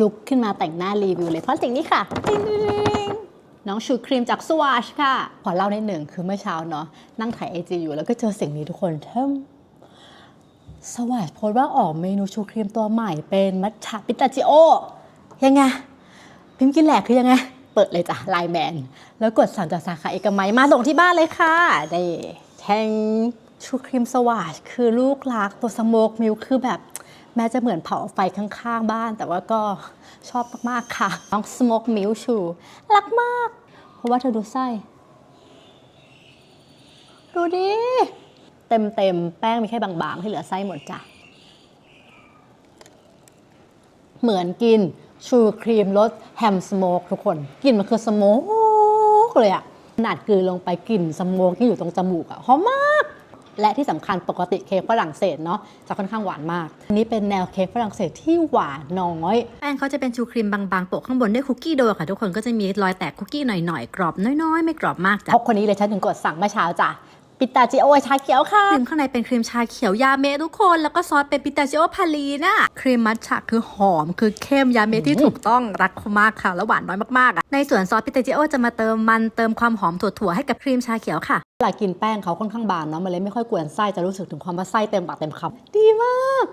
ลุกขึ้นมาแต่งหน้ารีวิวเลยเพราะสิ่งนี้ค่ะติ๊งน้องชูครีมจากสวาชค่ะ ขอเล่าในหนึ่งคือเมื่อเช้าเนาะนั่งถ่ายไอจีอยู่แล้วก็เจอสิ่งนี้ทุกคนเท่มสวาชโพสต์ว่าออกเมนูชูครีมตัวใหม่เป็นมัทฉะปิตาจิโอ ยังไง พิมพ์กินแหลกคือยังไง เปิดเลยจ้ะไลน์แมน แล้วกดสั่งจากสาขาเอกมัยมาส่งที่บ้านเลยค่ะได้แทงชูครีมสวาชคือลูกรักตัวสโมกมิลคือแบบ แม้จะเหมือนเผาไฟข้างๆบ้าน แต่ว่าก็ชอบมากๆค่ะ น้องสโมกมิลชูรักมาก เพราะว่าเธอดูไส้ ดูดิ เต็มๆ แป้งมีแค่บางๆที่เหลือไส้หมดจ้ะ เหมือนกินชูครีมรสแฮมสโมกทุกคนกลิ่นมันคือสโมกเลยอะขนาดกลืนลงไปกลิ่นสโมกที่อยู่ตรงจมูกอะหอมมาก และที่สำคัญปกติเค้กฝรั่งเศสเนาะจะค่อนข้างหวานมาก อันนี้เป็นแนวเค้กฝรั่งเศสที่หวานน้อย แป้งเขาจะเป็นชูครีมบางๆโปะข้างบนด้วยคุกกี้โดค่ะทุกคนก็จะมีรอยแตกคุกกี้หน่อยๆ กรอบน้อยๆ ไม่กรอบมากจ้ะพบคนนี้เลยฉันถึงกดสั่งเมื่อเช้าจ้ะ ปิตาจิโอชาเขียวค่ะครีมข้างในเป็นครีมชาเขียวยาเมะทุกคน แล้วก็ซอสเป็นปิตาชิโอพาลีน่ะครีมมัทฉะคือหอม คือเข้มยาเมะที่ถูกต้องรักเขามากค่ะแล้วหวานน้อยมากๆอะในส่วนซอสปิตาชิโอจะมาเติมมันเติมความหอมถั่วๆให้กับครีมชาเขียวค่ะเวลากินแป้งเขาค่อนข้างบางเนาะมันเลยไม่ค่อยกวนไส้จะรู้สึกถึงความว่าไส้เต็มปากเต็มคำดีมาก